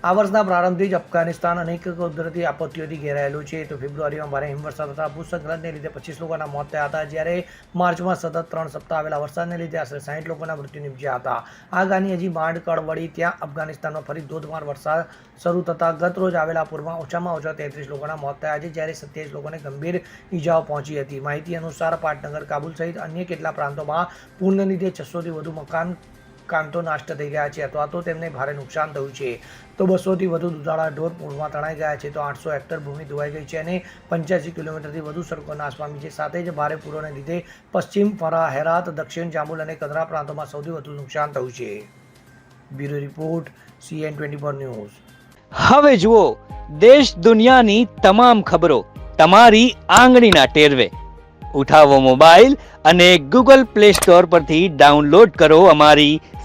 આ વર્ષના પ્રારંભથી જ અફઘાનિસ્તાન અનેક કુદરતી આપત્તિઓથી ઘેરાયેલું છે. તો ફેબ્રુઆરીમાં ભારે હિમવર્ષા તથા ભૂસંકલનને લીધે પચીસ લોકોના મોત થયા હતા. જ્યારે માર્ચમાં સતત ત્રણ સપ્તાહ આવેલા વરસાદને લીધે આશરે સાઠ લોકોના મૃત્યુ નિપજ્યા હતા. આગાની હજી માંડ કળ વળી ત્યાં અફઘાનિસ્તાનમાં ફરી ધોધમાર વરસાદ શરૂ થતાં ગત રોજ આવેલા પૂરમાં ઓછામાં ઓછા તેત્રીસ લોકોના મોત થયા છે. જ્યારે સત્યાવીસ લોકોને ગંભીર ઈજાઓ પહોંચી હતી. માહિતી અનુસાર પાટનગર, કાબુલ સહિત અન્ય કેટલા પ્રાંતોમાં પૂરને લીધે છસોથી વધુ મકાન કાંતો નાષ્ટ થઈ ગયા છે અથવા તો તેમને ભારે નુકસાન થયું છે. તો બસોથી વધુ દુધાળા ઢોર પૂરમાં તણાઈ ગયા છે. તો આઠસો હેક્ટર ભૂમિ ધોવાઈ ગઈ છે અને પંચ્યાસી કિલોમીટરથી વધુ સડકો નાશ પામી છે. સાથે જ ભારે પૂરોને લીધે પશ્ચિમ ફરા, હેરાત, દક્ષિણ જાંબુલ અને કદરા પ્રાંતોમાં સૌથી વધુ નુકસાન થયું છે. Bureau report, CN twenty four news. હવે જુઓ, દેશ દુનિયાની તમામ ખબરો તમારી આંગળીના ટેરવે. ઉઠાવો મોબાઈલ અને ગૂગલ પ્લે સ્ટોર પરથી ડાઉનલોડ કરો અમારી